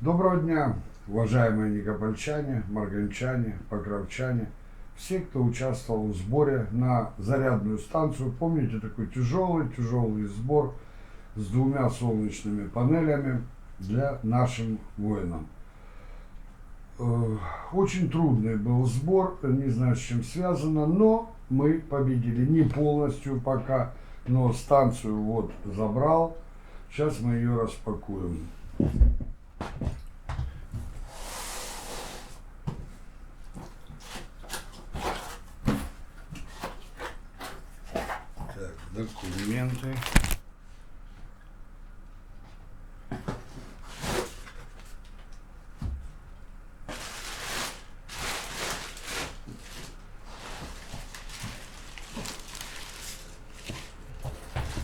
Доброго дня, уважаемые никопольчане, марганчане, покровчане, все, кто участвовал в сборе на зарядную станцию. Помните такой тяжелый-тяжелый сбор с двумя солнечными панелями для нашим воинам. Э, Очень трудный был сбор, не знаю, с чем связано, но мы победили не полностью пока, но станцию вот забрал. Сейчас мы ее распакуем. Так, документы.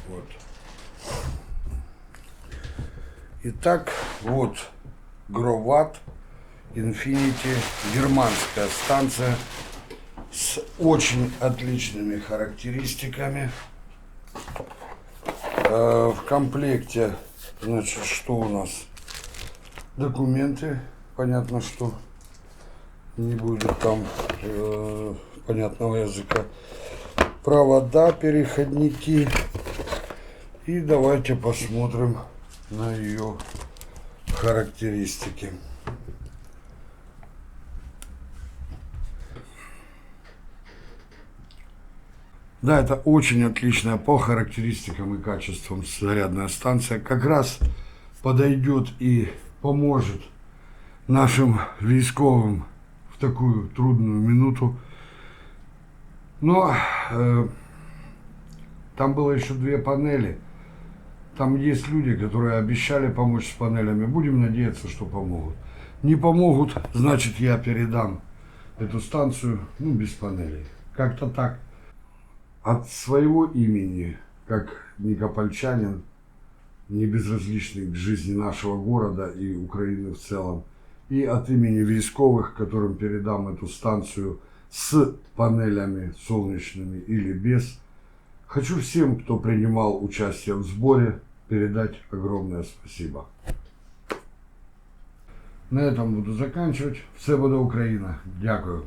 Вот. Итак, вот Гроват Infinity, германская станция с очень отличными характеристиками. Э, В комплекте, значит, что у нас? Документы, понятно, что не будет там э, понятного языка. Провода, переходники. И давайте посмотрим на ее характеристики. Да, это очень отличная по характеристикам и качествам зарядная станция. Как раз подойдет и поможет нашим військовым в такую трудную минуту. Но э, там было еще две панели. Там есть люди, которые обещали помочь с панелями. Будем надеяться, что помогут. Не помогут, значит я передам эту станцию ну, без панелей. Как-то так. От своего имени, как никопольчанин, не безразличный к жизни нашего города и Украины в целом, и от имени військовых, которым передам эту станцию с панелями солнечными или без, хочу всем, кто принимал участие в сборе, передать огромное спасибо. На этом буду заканчивать. Все буде Україна. Дякую.